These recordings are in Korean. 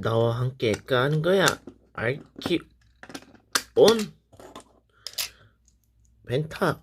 나와 함께 까는 거야. 알키 온 벤타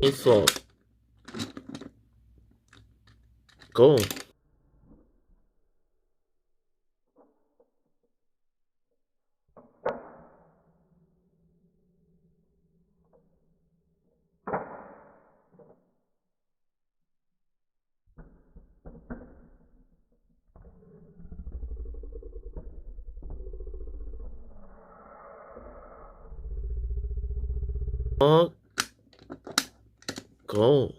info go Oh. 어, 고.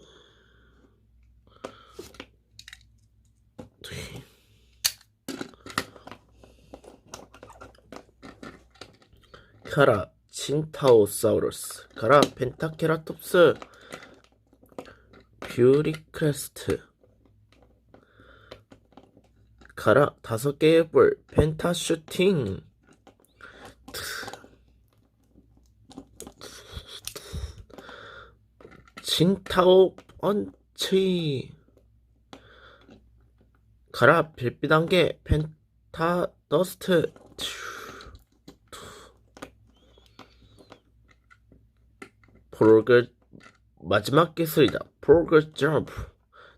가라 친타오사우루스. 가라 펜타케라톱스. 뷰리크레스트. 가라 다섯 개의 볼 펜타슈팅 진타오 펀치 가라 안개 펜타 더스트. 포르그 마지막 기술이다. 포르그 점프.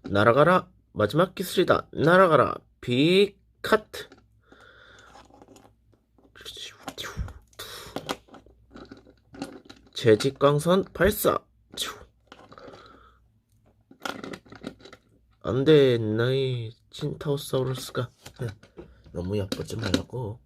날아가라. 마지막 기술이다. 날아가라. 비카트. 재직광선 발사 안돼 나의 친타우사우루스가. 너무 예쁘지 말라고